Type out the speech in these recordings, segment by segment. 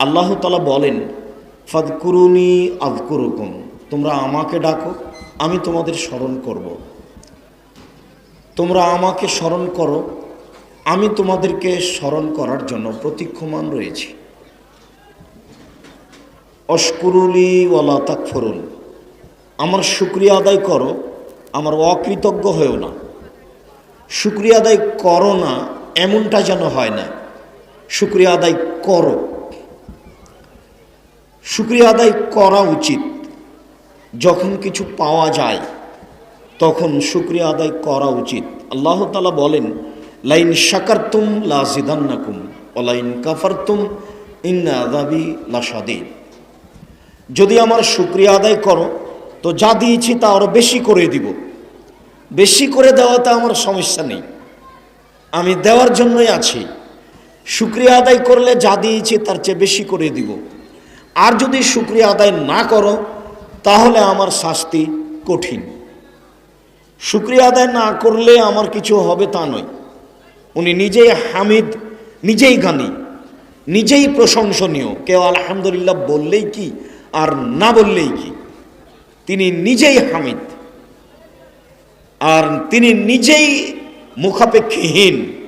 আল্লাহ তালা বলেন, ফাদকুরুনি আদকুরুকুম তোমরা আমাকে ডাকো, আমি তোমাদের স্মরণ করব। তোমরা আমাকে স্মরণ করো, আমি তোমাদেরকে স্মরণ করার জন্য প্রতীক্ষমান রয়েছি। অস্কুরুলি ওয়ালা তাকফরুল আমার শুক্রিয়া আদায় করো, আমার অকৃতজ্ঞ হয়েও না। শুক্রিয়া আদায় করো না, এমনটা যেন হয় না। শুক্রিয়া আদায় করো। শুক্রিয়া আদায় করা উচিত। যখন কিছু পাওয়া যায়, তখন শুক্রিয়া আদায় করা উচিত। আল্লাহ তালা বলেন, লাইন শাকারতুম লা জিদান্নাকুম অলাইন কাফারতুম, ইন্না আদাবি লাসাদিন যদি আমার শুক্রিয়া আদায় করো, তো যা দিয়েছি তা আরও বেশি করে দিব। বেশি করে দেওয়াতে আমার সমস্যা নেই। আমি দেওয়ার জন্যই আছি। শুক্রিয়া আদায় করলে যা দিয়েছি তার চেয়ে বেশি করে দিব। আর যদি শুক্রিয়া আদায় না করো, তাহলে আমার শাস্তি কঠিন। শুক্রিয়া আদায় না করলে আমার কিছু হবে তা নয়। উনি নিজেই হামিদ, নিজেই গানি নিজেই প্রশংসনীয়। কেউ আলহামদুলিল্লাহ বললেই কি, আর না বললেই কি। তিনি নিজেই হামিদ। আর তিনি নিজেই মুখাপেক্ষীহীন।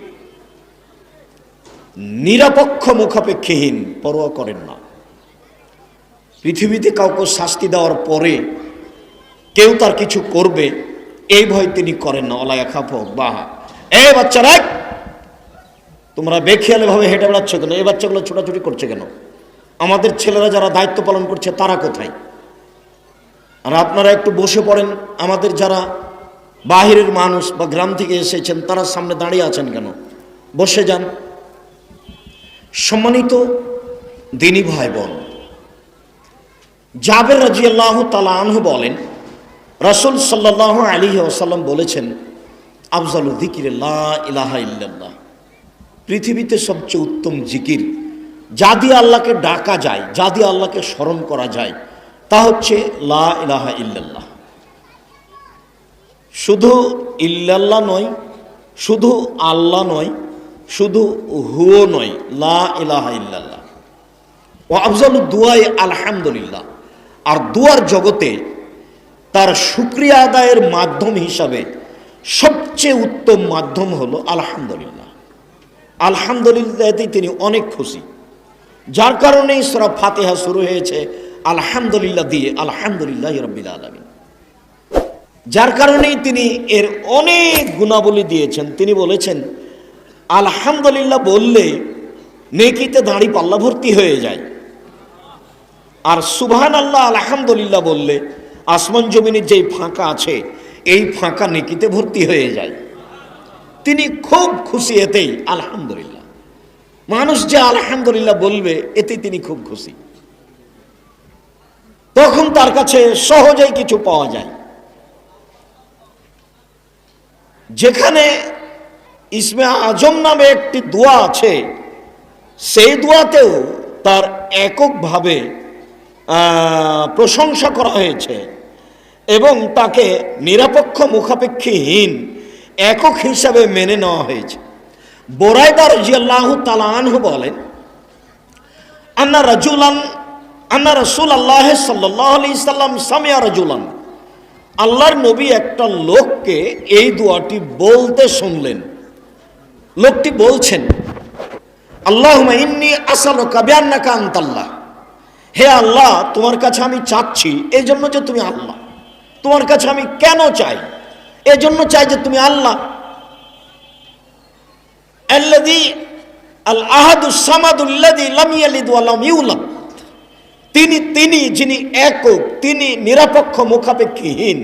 নিরপেক্ষ মুখাপেক্ষীহীন, পরোয়া করেন না। পৃথিবীতে কাউকে শাস্তি দেওয়ার পরে কেউ তার কিছু করবে, এই ভয় তিনি করেন না। অলায়া খাফো বাহা এ বাচ্চারা তোমরা বেখিয়ালভাবে হেঁটে বেড়াচ্ছ কেন? এই বাচ্চাগুলো ছোটাছুটি করছে কেন? আমাদের ছেলেরা যারা দায়িত্ব পালন করছে, তারা কোথায়? আর আপনারা একটু বসে পড়েন, আমাদের যারা বাহিরের মানুষ বা গ্রাম থেকে এসেছেন, তারা সামনে দাঁড়িয়ে আছেন কেন? বসে যান। সম্মানিত দিনী ভাই বোন জাবের রাজি আল্লাহ তালা আনহু বলেন, রসুল সাল্লাহ আলী ওসাল্লাম বলেছেন, আফজাল দিকির ইলাহা ইল্লাল্লাহ। পৃথিবীতে সবচেয়ে উত্তম জিকির, যা দিয়ে আল্লাহকে ডাকা যায়, যা দিয়ে আল্লাহকে স্মরণ করা যায়, তা হচ্ছে লা ইলাহা ইল্লাল্লাহ। শুধু ইল্লাল্লাহ নয়, শুধু আল্লাহ নয়, শুধু হুও নয়, লা ইলাহা ইল্লাল্লাহ। ও আফজাল দুয়াই আলহামদুলিল্লাহ। আর দুয়ার জগতে তার শুক্রিয়া আদায়ের মাধ্যম হিসাবে সবচেয়ে উত্তম মাধ্যম হলো আলহামদুলিল্লাহ। আলহামদুলিল্লাহতেই তিনি অনেক খুশি। যার কারণেই সরা ফাতেহা শুরু হয়েছে, আলহামদুলিল্লাহ দিয়ে আলহামদুলিল্লাহ রব্বিল আলমিন। যার কারণেই তিনি এর অনেক গুণাবলী দিয়েছেন। তিনি বলেছেন, আলহামদুলিল্লাহ বললে নেকিতে দাঁড়ি পাল্লা ভর্তি হয়ে যায়। আর সুবহান আল্লাহ আলহামদুলিল্লাহ বললে, আসমান জমিনের যেই ফাঁকা আছে, এই ফাঁকা নেকিতে ভর্তি হয়ে যায়। তিনি খুব খুশি এতেই, আলহামদুলিল্লাহ। মানুষ যে আলহামদুলিল্লাহ বলবে এতে তিনি খুব খুশি। তখন তার কাছে সহজেই কিছু পাওয়া যায়। যেখানে ইসমে আজম নামে একটি দোয়া আছে, সেই দোয়াতেও তার এককভাবে প্রশংসা করা হয়েছে এবং তাকে নিরপেক্ষ মুখাপেক্ষীহীন একক হিসাবে মেনে নেওয়া হয়েছে। বোরাইদার জিয়াল্লাহ তালানহু বলেন, আন্না রাজুলান, আন্না রসুল আল্লাহ সাল্লাহ আলি সাল্লাম সামিয়া রাজুলান। আল্লাহর নবী একটা লোককে এই দোয়াটি বলতে শুনলেন। লোকটি বলছেন আল্লাহ ইন্নি আসালো কাবিয়ান্নাকা আন্তাল্লাহ। হে আল্লাহ, তোমার কাছে আমি চাচ্ছি এই জন্য যে তুমি আল্লাহ। তোমার কাছে আমি কেন চাই? এই জন্য চাই যে তুমি আল্লাহ। আল তিনি তিনি যিনি একক, তিনি নিরপেক্ষ মুখাপেক্ষীহীন,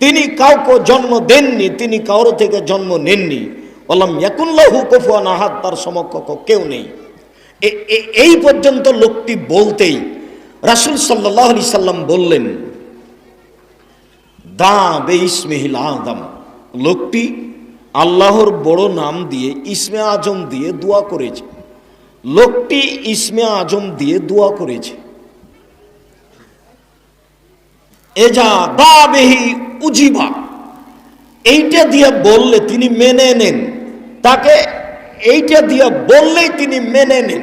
তিনি কাউকে জন্ম দেননি, তিনি কারও থেকে জন্ম নেননি। বললাম ইয়াকুল্লাহু কুফুয়ান আহাদ, তার সমকক্ষ কেউ নেই। এই পর্যন্ত লোকটি বলতেই রাসুল সাল্লাহ আলি সাল্লাম বললেন, দা বে ইসমেহিল আদম লোকটি আল্লাহর বড় নাম দিয়ে ইসমে আজম দিয়ে দোয়া করেছে। লোকটি ইসমে আজম দিয়ে দোয়া করেছে। এজা দা বেহি উজিবা। এইটা দিয়ে বললে তিনি মেনে নেন। তাকে এইটা দিয়ে বললেই তিনি মেনে নেন।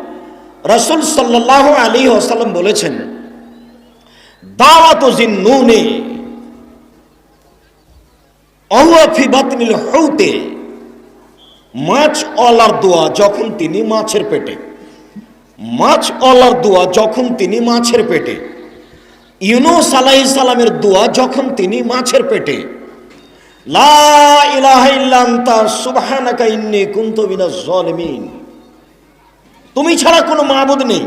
রাসূল সাল্লাল্লাহু আলী ওয়াসাল্লাম বলেছেন, দাওয়াতু জিন্নুনে অহুয়া ফি বাতনিল হুতে মাছ অলার দোয়া যখন তিনি মাছের পেটে মাছ অলার দোয়া যখন তিনি মাছের পেটে, ইউনুস আলাইহিস সালামের দোয়া যখন তিনি মাছের পেটে, লা ইলাহা ইল্লা আনতা সুবহানাকা ইন্নী কুনতু মিনাজ জালিমিন তুমি ছাড়া কোনো মাবুদ নেই।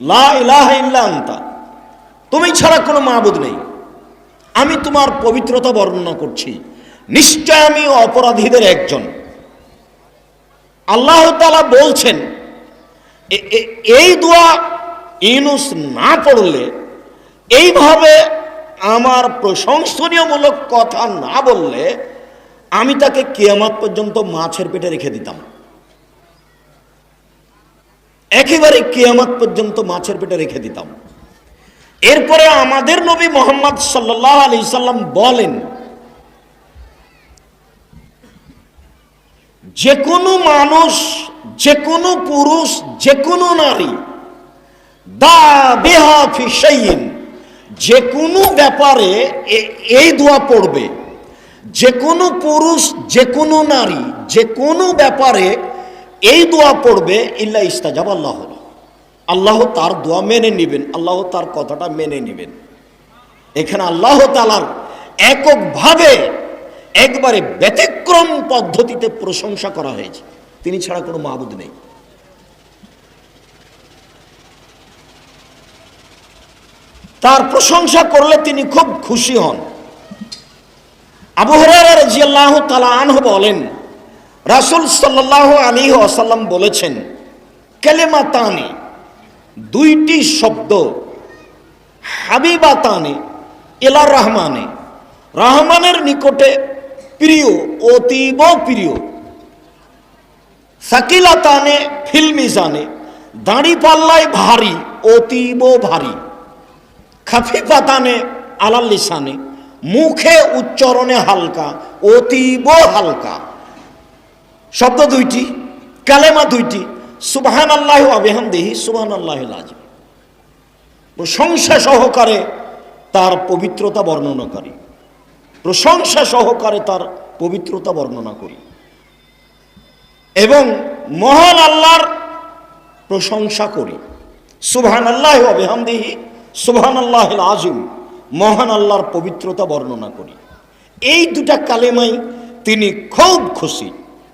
লা তুমি ছাড়া কোনো মাবুদ নেই। আমি তোমার পবিত্রতা বর্ণনা করছি। নিশ্চয় আমি অপরাধীদের একজন। আল্লাহ তালা বলছেন এই দোয়া ইনুস না পড়লে এইভাবে আমার প্রশংসনীয়মূলক কথা না বললে আমি তাকে কেয়ামত পর্যন্ত মাছের পেটে রেখে দিতাম। একেবারে কেয়ামত পর্যন্ত মাছের পেটে রেখে দিতাম। এরপরে আমাদের নবী মোহাম্মদ সাল্লাহ আলি সাল্লাম বলেন যে কোনো মানুষ যে কোনো পুরুষ যে কোনো নারী দা বেহা ফিসাইন যে কোনো ব্যাপারে এই দোয়া পড়বে। যে কোনো পুরুষ যে কোনো নারী যে কোনো ব্যাপারে এই দোয়া পড়বে, ইল্লা ইস্তাজাব আল্লাহ আল্লাহ তার দোয়া মেনে নেবেন, আল্লাহ তার কথাটা মেনে নেবেন। এখানে আল্লাহ তালার এককভাবে একবারে ব্যতিক্রম পদ্ধতিতে প্রশংসা করা হয়েছে। তিনি ছাড়া কোনো মাহবুদ নেই। তার প্রশংসা করলে তিনি খুব খুশি হন। আবু হরার জিয়াল্লাহ তালা আনহ বলেন রাসুল সাল্লাহ আলী আসাল্লাম বলেছেন, কেলেমাতানি দুইটি শব্দ, হাবিবাতানে এলা রহমানে। রহমানের নিকটে প্রিয়, অতীব প্রিয়। সাকিলাতানে ফিল্মিজানে দাঁড়ি পাল্লায় ভারী, অতীব ভারী। খাফিফাতানে আলাল লিসানে, মুখে উচ্চারণে হালকা, অতীব হালকা। শব্দ দুইটি, কালেমা দুইটি। সুবহান আল্লাহ আবেহান দেহি সুবহান আল্লাহ আজম প্রশংসা সহকারে তার পবিত্রতা বর্ণনা করি। প্রশংসা সহকারে তার পবিত্রতা বর্ণনা করি। এবং মহান আল্লাহর প্রশংসা করি। সুবহান আল্লাহ আবেহামদেহি সুবহান আল্লাহ আজিম মহান আল্লাহর পবিত্রতা বর্ণনা করি। এই দুটা কালেমাই তিনি খুব খুশি।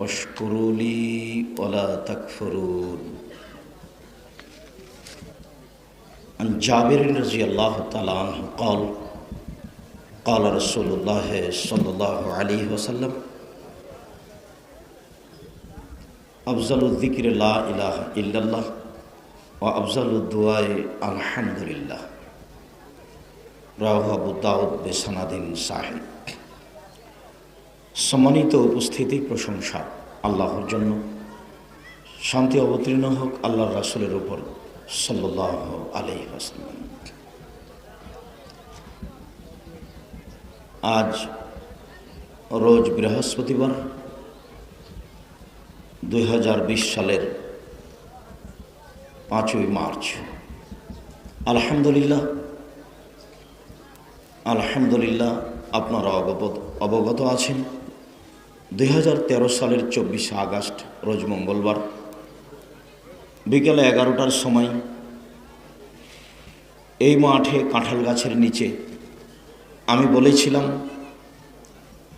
واشكروا لي ولا تكفرون. عن جابر رضي الله تعالى عنه قال قال رسول الله صلى الله عليه وسلم أفضل الذكر لا إله إلا الله وأفضل الدعاء الحمد لله. رواه أبو داود بسند صحيح. সম্মানিত উপস্থিতি প্রশংসা আল্লাহর জন্য। শান্তি অবতীর্ণ হোক আল্লাহর রাসুলের উপর সাল্লাহ আলহি আসাল্লাম আজ রোজ বৃহস্পতিবার দু হাজার বিশ সালের পাঁচই মার্চ। আলহামদুলিল্লাহ আলহামদুলিল্লাহ আপনারা অবগত অবগত আছেন? দু হাজার তেরো সালের চব্বিশে আগস্ট, রোজ মঙ্গলবার, বিকেলে এগারোটার সময় এই মাঠে কাঁঠাল গাছের নিচে আমি বলেছিলাম,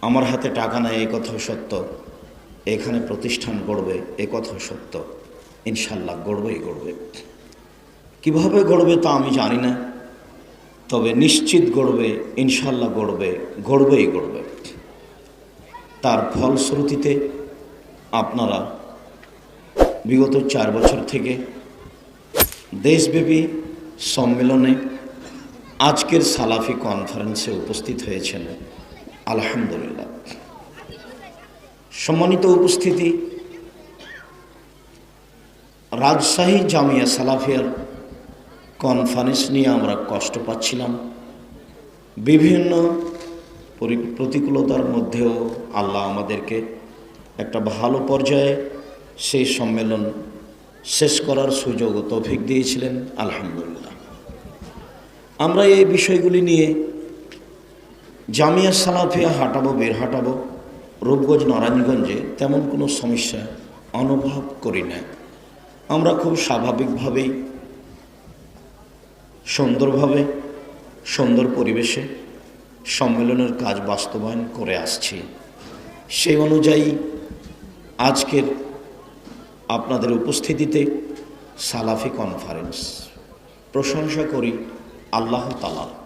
আমার হাতে টাকা নেয় এই কথাও সত্য। এখানে প্রতিষ্ঠান গড়বে, এ কথাও সত্য। ইনশাল্লাহ গড়বেই গড়বে। কীভাবে গড়বে তা আমি জানি না। তবে নিশ্চিত গড়বে, ইনশাল্লাহ গড়বে, গড়বেই গড়বে। তার ফলশ্রুতিতে আপনারা বিগত চার বছর থেকে দেশব্যাপী সম্মেলনে আজকের সালাফি কনফারেন্সে উপস্থিত হয়েছেন। আলহামদুলিল্লাহ। সম্মানিত উপস্থিতি, রাজশাহী জামিয়া সালাফিয়ার কনফারেন্স নিয়ে আমরা কষ্ট পাচ্ছিলাম। বিভিন্ন পরি- প্রতিকূলতার মধ্যেও আল্লাহ আমাদেরকে একটা ভালো পর্যায়ে সেই সম্মেলন শেষ করার সুযোগ তৌফিক দিয়েছিলেন, আলহামদুলিল্লাহ। আমরা এই বিষয়গুলি নিয়ে জামিয়া সালাফিয়া হাঁটাবো, বের হাঁটাবো, রূপগঞ্জ, নারায়ণগঞ্জে তেমন কোনো সমস্যা অনুভব করি না আমরা খুব স্বাভাবিকভাবেই সুন্দরভাবে, সুন্দর পরিবেশে সম্মেলনের কাজ বাস্তবায়ন করে আসছি। সেই অনুযায়ী আজকের আপনাদের উপস্থিতিতে সালাফি কনফারেন্স প্রশংসা করি আল্লাহ তালার